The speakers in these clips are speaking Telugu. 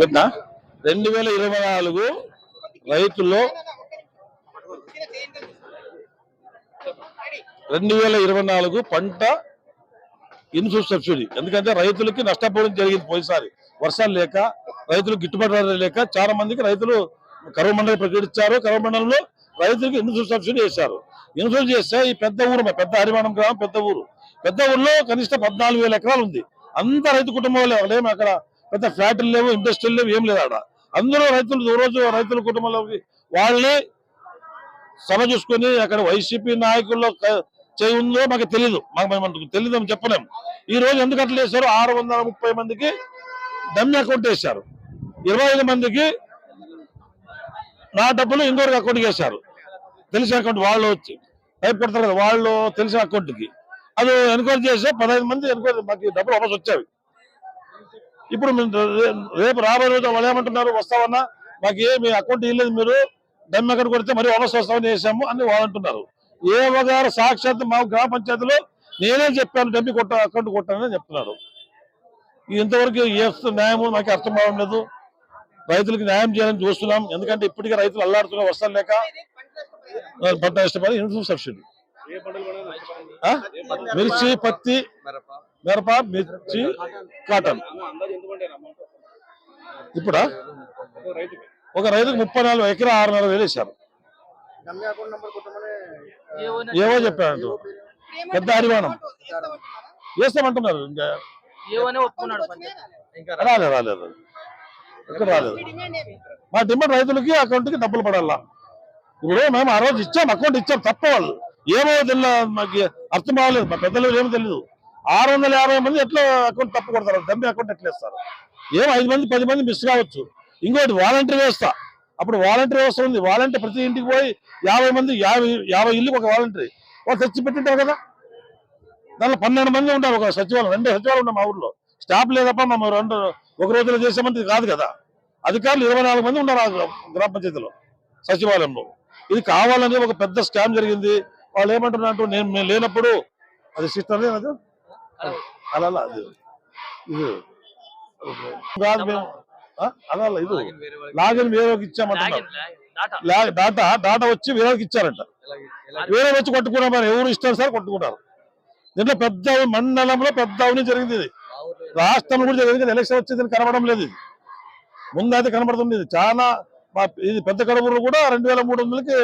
విన్నా రెండు వేల ఇరవై నాలుగు రైతుల్లో రెండు వేల ఇరవై నాలుగు పంట ఇన్సూరెన్స్ సబ్సిడీ. ఎందుకంటే రైతులకి నష్టపోవడం జరిగింది పోయినసారి. వర్షాలు లేక రైతులు గిట్టుబాటు ధర లేక చాలా మందికి రైతులు కరువు మండలి ప్రకటించారు. కరువు మండలంలో రైతులకు ఇన్సూరెన్స్ సబ్సిడీ చేశారు ఇన్సూరెన్స్ చేస్తే ఈ పెద్ద ఊరు మా పెద్ద హరిమానం గ్రామం పెద్ద ఊరు. పెద్ద ఊర్లో కనిష్ట పద్నాలుగు వేల ఎకరాలు ఉంది. అంత రైతు కుటుంబం వాళ్ళు అక్కడ పెద్ద ఫ్యాక్టరీలు లేవు ఇండస్ట్రీలు లేవు ఏం లేదు అక్కడ అందులో రైతులు రోజు రైతుల కుటుంబంలోకి వాళ్ళని సభ చూసుకొని అక్కడ వైసీపీ నాయకుల్లో క- చేయి ఉందో మాకు తెలియదు మాకు మేము తెలియదు అని చెప్పలేం. ఈ రోజు ఎందుకు అట్లా వేశారు ఆరు వందల ముప్పై మందికి డమ్మి అకౌంట్ వేశారు. ఇరవై ఐదు మందికి నా డబ్బులు ఇంకొక అకౌంట్కి వేశారు. తెలిసిన అకౌంట్ వాళ్ళు వచ్చి టైప్ కొడతారు కదా వాళ్ళు తెలిసిన అకౌంట్కి అది ఎన్క్వైరీ చేస్తే పదహైదు మంది ఎన్క్వైరీ మాకు డబ్బులు వాపస్ వచ్చేవి ఇప్పుడు రేపు రాబోయే రోజు వాళ్ళు ఏమంటున్నారు? వస్తామన్నా మాకు ఏ మీ అకౌంట్ ఇవ్వలేదు మీరు. డమ్ అకౌంట్ కొడితే మరి వాపస్ వస్తామని చేసాము అని వాళ్ళు అంటున్నారు. ఏ గారు సాక్షాత్ మా గ్రామ పంచాయతీలో నేనే చెప్పాను డబ్బి కొట్ట అకౌంట్ కొట్టానని చెప్తున్నారు. ఇంతవరకు ఏ న్యాయం మాకు అర్థం కావట్లేదు. రైతులకు న్యాయం చేయాలని చూస్తున్నాం. ఎందుకంటే ఇప్పటికే రైతులు అల్లాడుతున్నారు వర్షాలు లేక పంట నష్టపడి ఇన్సూరెన్స్ సబ్సిడీ? మిర్చి పత్తి మిరప మిర్చి కాటన్. ఇప్పుడా? ఒక రైతుకు ముప్పై నాలుగు ఎకరా ఆరున్నర వేలు వేశారు ఏవో చెప్పారు పెద్ద హరిమానం వేస్తామంటున్నారు ఇంకా. రాలేదు. రాలేదు ఇక్కడ రాలేదు. మా డిమాండ్ రైతులకి అకౌంట్కి డబ్బులు పడాలా? ఇప్పుడు మేము ఆ రోజు ఇచ్చాం అకౌంట్ ఇచ్చాం తప్ప వాళ్ళు. ఏమో తెలియదు మాకు అర్థం కావలేదు మా పెద్దలు ఏమో తెలియదు ఆరు వందల యాభై మంది ఎట్లా అకౌంట్ తప్పు కొడతారు? డబ్బి అకౌంట్ ఎట్లా ఇస్తారు ఏమో ఐదు మంది పది మంది మిస్ కావచ్చు. ఇంకోటి వాలంటీర్ వ్యవస్థ. అప్పుడు వాలంటీర్ వ్యవస్థ ఉంది. వాలంటీర్ ప్రతి ఇంటికి పోయి యాభై మంది యాభై యాభై ఇల్లు ఒక వాలంటీర్. వాళ్ళు తెచ్చి పెట్టింటారు కదా? దాంట్లో పన్నెండు మంది ఉంటారు ఒక సచివాలయం రెండు సచివాలయం ఉన్నాయి మా ఊర్లో. స్టాఫ్ లేదప్ప మేము రెండు ఒక రోజులో చేసామంటే ఇది కాదు కదా. అధికారులు ఇరవై నాలుగు మంది ఉన్నారు గ్రామ పంచాయతీలో సచివాలయంలో. ఇది కావాలని ఒక పెద్ద స్కామ్ జరిగింది. వాళ్ళు ఏమంటున్నారు నేను నేను లేనప్పుడు అది సిస్టర్ అది అలా అది. ఇది. కాదు మేము? అలా ఇది. లాగిన్ వేరే ఇచ్చామంటున్నారు డాటా. డాటా వచ్చి వేరేకి ఇచ్చారంట. వేరే వచ్చి కొట్టుకున్నారు మరి. ఎవరు ఇష్టం సార్ కొట్టుకుంటారు? దీంట్లో పెద్ద మండలంలో పెద్ద అవినీతి జరిగింది ఇది. రాష్ట్రంలో కూడా జరిగింది. ఎలక్షన్ వచ్చి దీనికి కనబడడం లేదు ఇది. ముందు అయితే కనబడుతుంది ఇది. చాలా మా ఇది పెద్ద కడపూరు కూడా రెండు వేల మూడు వందలకి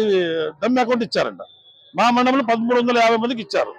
ఇది డమ్మి అకౌంట్ ఇచ్చారంట. మా మండలంలో పదమూడు వందల యాభై మందికి ఇచ్చారు.